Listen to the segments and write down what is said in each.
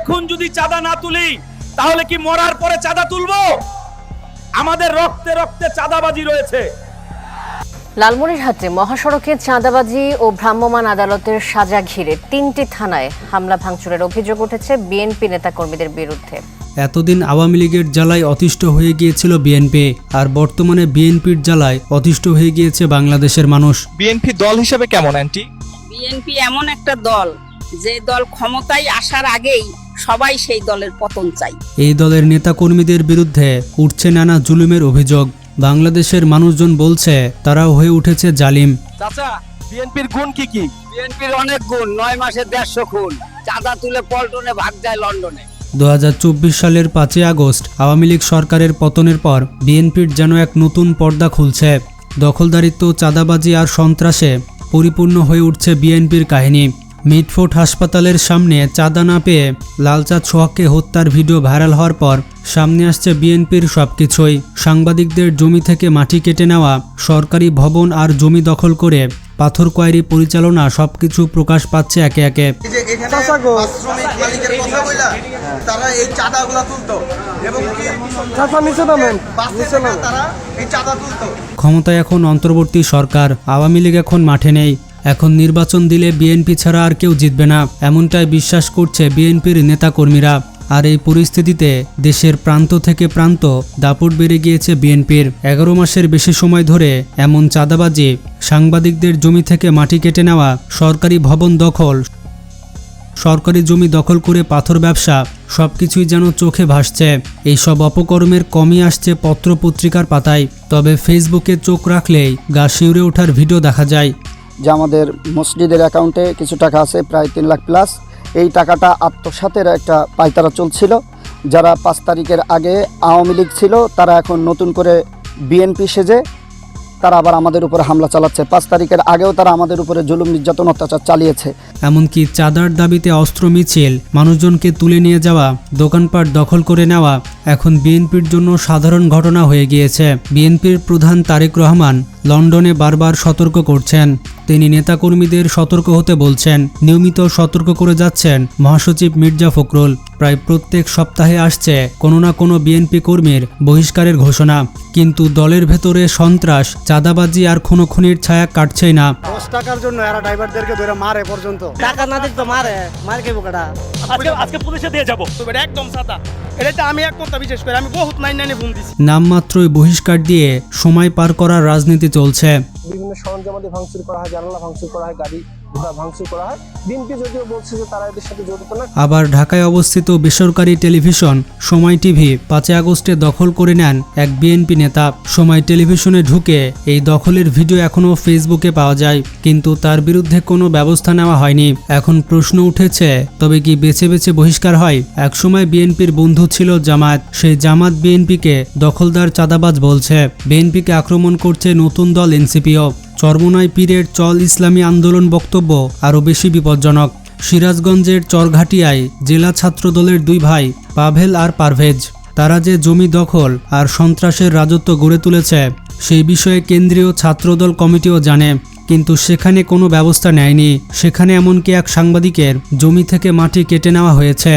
এখন যদি চাঁদা না তুলি তাহলে কি মরার পরে চাঁদা তুলবো? আমাদের রক্তে রক্তে চাঁদাবাজি রয়েছে। লালমনিরহাটে মহাসড়কে চাঁদাবাজি ও ভ্রাম্যমাণ আদালতের সাজা ঘিরে তিনটি থানায় হামলা ভাঙচুরের অভিযোগ উঠেছে বিএনপি নেতাকর্মীদের বিরুদ্ধে। এতদিন আওয়ামী লীগের জ্বালায় অতিষ্ঠ হয়ে গিয়েছিল বিএনপি আর বর্তমানে বিএনপির জ্বালায় অতিষ্ঠ হয়ে গিয়েছে বাংলাদেশের মানুষ। বিএনপি দল হিসেবে কেমন আন্টি? বিএনপি এমন একটা দল যে দল ক্ষমতায় আসার আগেই সবাই সেই দলের পতন চাই এই দলের নেতাকর্মীদের বিরুদ্ধে উঠছে নানা জুলুমের অভিযোগ। বাংলাদেশের মানুষজন বলছে তারাও হয়ে উঠেছে জালিম। চাচা বিএনপির গুণ কি কি? বিএনপির অনেক গুণ নয় মাসে দেড়শো খুন। চাঁদা তুলে পল্টনে ভাগ যায় লন্ডনে। দু হাজার চব্বিশ সালের পাঁচই আগস্ট আওয়ামী লীগ সরকারের পতনের পর বিএনপির যেন এক নতুন পর্দা খুলছে। দখলদারিত্ব চাঁদাবাজি আর সন্ত্রাসে পরিপূর্ণ হয়ে উঠছে বিএনপির কাহিনী। মিটফোর্ট হাসপাতালের সামনে চাঁদা না পেয়ে লালচাঁদ সোহাগকে হত্যার ভিডিও ভাইরাল হওয়ার পর সামনে আসছে বিএনপির সব কিছুই সাংবাদিকদের জমি থেকে মাটি কেটে নেওয়া সরকারি ভবন আর জমি দখল করে পাথর কোয়ারি পরিচালনা সবকিছু প্রকাশ পাচ্ছে একে একে। এই যে এখানে বাস শ্রমিক মালিকের কথা বইলা তারা এই চাঁদাগুলা তুলতো। এবং কি বাস থেকে তারা এই চাঁদা তুলতো। ক্ষমতায় এখন অন্তর্বর্তী সরকার আওয়ামী লীগ এখন মাঠে নেই। এখন নির্বাচন দিলে বিএনপি ছাড়া আর কেউ জিতবে না। এমনটাই বিশ্বাস করছে বিএনপির নেতাকর্মীরা। আর এই পরিস্থিতিতে দেশের প্রান্ত থেকে প্রান্ত দাপট বেড়ে গিয়েছে বিএনপির। এগারো মাসের বেশি সময় ধরে এমন চাঁদাবাজি সাংবাদিকদের জমি থেকে মাটি কেটে নেওয়া, সরকারি ভবন দখল, সরকারি জমি দখল করে পাথর ব্যবসা, সবকিছুই যেন চোখে ভাসছে। এইসব অপকর্মের কমই আসছে পত্রপত্রিকার পাতায়। তবে ফেসবুকে চোখ রাখলেই গা শিউরে ওঠার ভিডিও দেখা যায়। যে আমাদের মসজিদের অ্যাকাউন্টে কিছু টাকা আছে, প্রায় তিন লাখ প্লাস এই টাকাটা আত্মসাতের একটা পাইতারা চলছিল। যারা পাঁচ তারিখের আগে আওয়ামী লীগ ছিল, তারা এখন নতুন করে বিএনপি সেজে তারা আবার আমাদের উপরে হামলা চালাচ্ছে। পাঁচ তারিখের আগেও তারা আমাদের উপরে জুলুম নির্যাতন অত্যাচার চালিয়েছে। এমনকি চাঁদার দাবিতে অস্ত্র, মিছিল, মানুষজনকে তুলে নিয়ে যাওয়া, দোকানপাট দখল করে নেওয়া, এখন বিএনপির জন্য সাধারণ ঘটনা হয়ে গিয়েছে। বিএনপির প্রধান তারেক রহমান লন্ডনে বারবার সতর্ক করছেন। তিনি নেতাকর্মীদের সতর্ক হতে বলছেন। নিয়মিত সতর্ক করে যাচ্ছেন মহাসচিব মির্জা ফখরুল। প্রায় প্রত্যেক সপ্তাহে আসছে কোনো না কোনো বিএনপি কর্মীর বহিষ্কারের ঘোষণা। কিন্তু দলের ভেতরে সন্ত্রাস চাঁদাবাজি আর খুনোখুনির ছায়া কাটছেই না। দশ টাকার জন্য এরা ড্রাইভারদেরকে ধরে মারে পর্যন্ত। টাকা না দিক মারে মার কে বোকাটা আজকে আজকে পুলিশে দিয়ে যাব। একদম সাদা। আমি বিশেষ করে আমি বহুত নাইন নাইনে ফোন দিছি। নামমাত্রই বহিষ্কার দিয়ে সময় পার করার রাজনীতি চলছে। বিভিন্ন সরঞ্জামাদি ভাঙচুর করা হয় জানালা ভাঙচুর করা হয় গাড়ি আবার ঢাকায় অবস্থিত বেসরকারি টেলিভিশন সময় টিভি পাঁচই আগস্টে দখল করে নেন এক বিএনপি নেতা। সময় টেলিভিশনে ঢুকে এই দখলের ভিডিও এখনও ফেসবুকে পাওয়া যায়, কিন্তু তার বিরুদ্ধে কোনো ব্যবস্থা নেওয়া হয়নি। এখন প্রশ্ন উঠেছে, তবে কি বেছে বেছে বহিষ্কার হয়? একসময় বিএনপির বন্ধু ছিল জামায়াত, সেই জামাত বিএনপিকে দখলদার চাঁদাবাজ বলছে। বিএনপিকে আক্রমণ করছে নতুন দল এনসিপিও। চরমোনাই পীরের চল ইসলামী আন্দোলন বক্তব্য আরও বেশি বিপজ্জনক। সিরাজগঞ্জের চরঘাটিয়ায় জেলা ছাত্র দলের দুই ভাই, পাভেল আর পারভেজ, তারা যে জমি দখল আর সন্ত্রাসের রাজত্ব গড়ে তুলেছে, সেই বিষয়ে কেন্দ্রীয় ছাত্রদল কমিটিও জানে, কিন্তু সেখানে কোনো ব্যবস্থা নেয়নি। সেখানে এমনকি এক সাংবাদিকের জমি থেকে মাটি কেটে নেওয়া হয়েছে।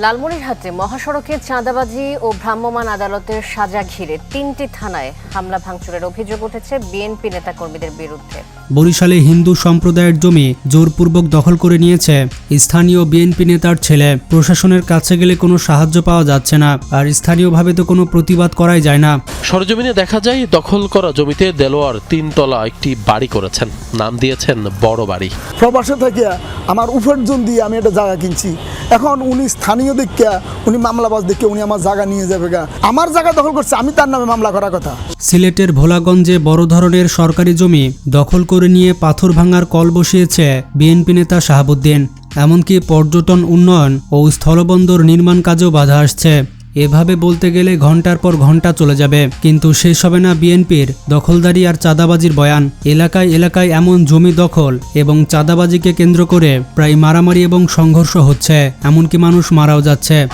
লালমনিরহাটে মহাসড়কে চাঁদাবাজি ও ভ্রাম্যমাণ আদালতের সাজা ঘিরে তিনটি থানায় হামলা ভাঙচুরের অভিযোগ উঠেছে বিএনপি নেতাকর্মীদের বিরুদ্ধে। বরিশালে হিন্দু সম্প্রদায়ের জমি জোরপূর্বক দখল করে নিয়েছে স্থানীয় বিএনপি নেতার ছেলে। প্রশাসনের কাছে গেলে কোনো সাহায্য পাওয়া যাচ্ছে না আর স্থানীয়ভাবে তো কোনো প্রতিবাদ করাই যায় না। সরজমিনে দেখা যায় দখল করা জমিতে দেলোয়ার তিনতলা একটি বাড়ি করেছেন। নাম দিয়েছেন বড় বাড়ি। প্রবাসে থেকে আমার উপার্জন দিয়ে আমি একটা জায়গা কিনছি। এখন উনি স্থানীয় দিককে উনি মামলাবাজ দেখে উনি আমার জায়গা নিয়ে যাবে গা। আমার জায়গা দখল করছে, আমি তার নামে মামলা করার কথা। সিলেটের ভোলাগঞ্জে বড় ধরনের সরকারি জমি দখল করে নিয়ে পাথর ভাঙার কল বসিয়েছে বিএনপি নেতা শাহাবুদ্দিন। এমনকি পর্যটন উন্নয়ন ও স্থলবন্দর নির্মাণ কাজেও বাধা আসছে। এভাবে বলতে গেলে ঘণ্টার পর ঘণ্টা চলে যাবে। কিন্তু শেষ হবে না বিএনপির দখলদারি আর চাঁদাবাজির বয়ান। এলাকায় এলাকায় এমন জমি দখল এবং চাঁদাবাজিকে কেন্দ্র করে প্রায় মারামারি এবং সংঘর্ষ হচ্ছে। এমনকি মানুষ মারাও যাচ্ছে।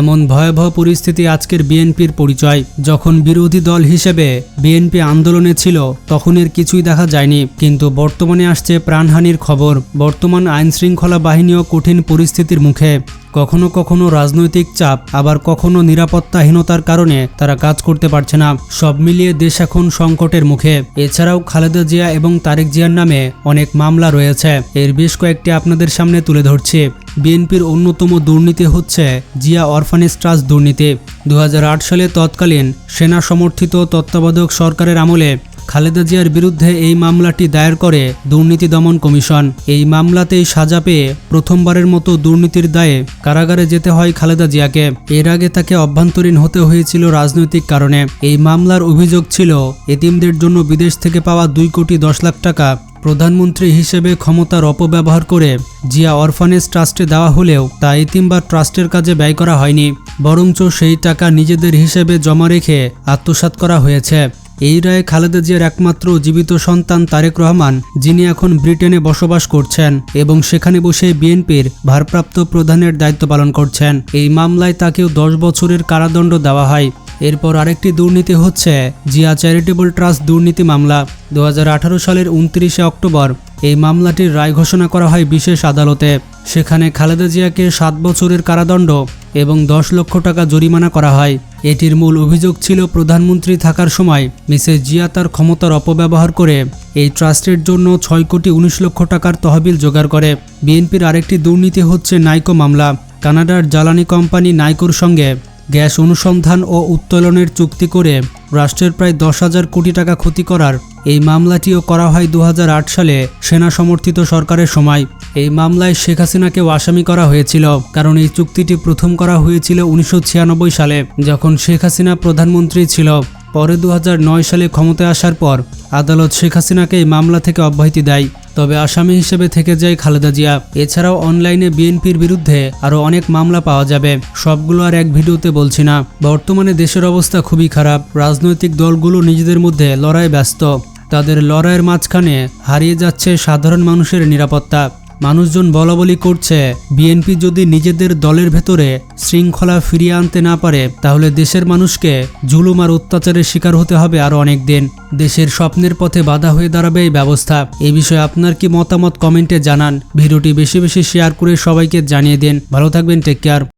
এমন ভয়াবহ পরিস্থিতি আজকের বিএনপির পরিচয়। যখন বিরোধী দল হিসেবে বিএনপি আন্দোলনে ছিল তখন এর কিছুই দেখা যায়নি। কিন্তু বর্তমানে আসছে প্রাণহানির খবর। বর্তমান আইনশৃঙ্খলা বাহিনীও কঠিন পরিস্থিতির মুখে। কখনো কখনো রাজনৈতিক চাপ, আবার কখনো নিরাপত্তাহীনতার কারণে তারা কাজ করতে পারছে না। সব মিলিয়ে দেশ এখন সংকটের মুখে। এছাড়াও খালেদা জিয়া এবং তারেক জিয়ার নামে অনেক মামলা রয়েছে। এর বেশ কয়েকটি আপনাদের সামনে তুলে ধরছি। বিএনপির অন্যতম দুর্নীতি হচ্ছে জিয়া অরফানেজ ট্রাস্ট দুর্নীতি। দু হাজার আট সালে তৎকালীন সেনা সমর্থিত তত্ত্বাবধায়ক সরকারের আমলে খালেদা জিয়ার বিরুদ্ধে এই মামলাটি দায়ের করে দুর্নীতি দমন কমিশন। এই মামলাতেই সাজা পেয়ে প্রথমবারের মতো দুর্নীতির দায়ে কারাগারে যেতে হয় খালেদা জিয়াকে। এর আগে তাকে অভ্যন্তরীণ হতে হয়েছিল রাজনৈতিক কারণে। এই মামলার অভিযোগ ছিল, এতিমদের জন্য বিদেশ থেকে পাওয়া দুই কোটি দশ লাখ টাকা প্রধানমন্ত্রী হিসেবে ক্ষমতার অপব্যবহার করে জিয়া অরফানেজ ট্রাস্টে দেওয়া হলেও তা এতিম বা ট্রাস্টের কাজে ব্যয় করা হয়নি। বরঞ্চ সেই টাকা নিজেদের হিসেবে জমা রেখে আত্মসাৎ করা হয়েছে। এই রায়ে খালেদা জিয়ার একমাত্র জীবিত সন্তান তারেক রহমান, যিনি এখন ব্রিটেনে বসবাস করছেন এবং সেখানে বসে বিএনপির ভারপ্রাপ্ত প্রধানের দায়িত্ব পালন করছেন। এই মামলায় তাকেও দশ বছরের কারাদণ্ড দেওয়া হয়। এরপর আরেকটি দুর্নীতি হচ্ছে জিয়া চ্যারিটেবল ট্রাস্ট দুর্নীতি মামলা। দু হাজার আঠারো সালের উনত্রিশে অক্টোবর এই মামলাটির রায় ঘোষণা করা হয় বিশেষ আদালতে। সেখানে খালেদা জিয়াকে সাত বছরের কারাদণ্ড এবং দশ লক্ষ টাকা জরিমানা করা হয়। এটির মূল অভিযোগ ছিল প্রধানমন্ত্রী থাকার সময় মিসেস জিয়া তার ক্ষমতার অপব্যবহার করে এই ট্রাস্টের জন্য ছয় কোটি উনিশ লক্ষ টাকার তহবিল জোগাড় করে। বিএনপির আরেকটি দুর্নীতি হচ্ছে নাইকো মামলা। কানাডার জ্বালানি কোম্পানি নাইকোর সঙ্গে গ্যাস অনুসন্ধান ও উত্তোলনের চুক্তি করে রাষ্ট্রের প্রায় দশ হাজার কোটি টাকা ক্ষতি করার এই মামলাটিও করা হয় দু হাজার আট সালে সেনা সমর্থিত সরকারের সময়। এই মামলায় শেখ হাসিনাকেও আসামি করা হয়েছিল, কারণ এই চুক্তিটি প্রথম করা হয়েছিল উনিশশো ছিয়ানব্বই সালে, যখন শেখ হাসিনা প্রধানমন্ত্রী ছিল। পরে দু হাজার নয় সালে ক্ষমতায় আসার পর, আদালত শেখ হাসিনাকে এই মামলা থেকে অব্যাহতি দেয়। তবে আসামি হিসেবে থেকে যায় খালেদা জিয়া। এছাড়াও অনলাইনে বিএনপির বিরুদ্ধে আরও অনেক মামলা পাওয়া যাবে। সবগুলো আর এক ভিডিওতে বলছি না। বর্তমানে দেশের অবস্থা খুবই খারাপ। রাজনৈতিক দলগুলো নিজেদের মধ্যে লড়াই ব্যস্ত। তাদের লড়াইয়ের মাঝখানে হারিয়ে যাচ্ছে সাধারণ মানুষের নিরাপত্তা। মানুষজন বলাবলি করছে, বিএনপি যদি নিজেদের দলের ভেতরে শৃঙ্খলা ফিরিয়ে আনতে না পারে, তাহলে দেশের মানুষকে জুলুম আর অত্যাচারের শিকার হতে হবে আরও অনেক দিন। দেশের স্বপ্নের পথে বাধা হয়ে দাঁড়াবে এই ব্যবস্থা। এই বিষয়ে আপনার কি মতামত কমেন্টে জানান। ভিডিওটি বেশি বেশি শেয়ার করে সবাইকে জানিয়ে দিন। ভালো থাকবেন টেক কেয়ার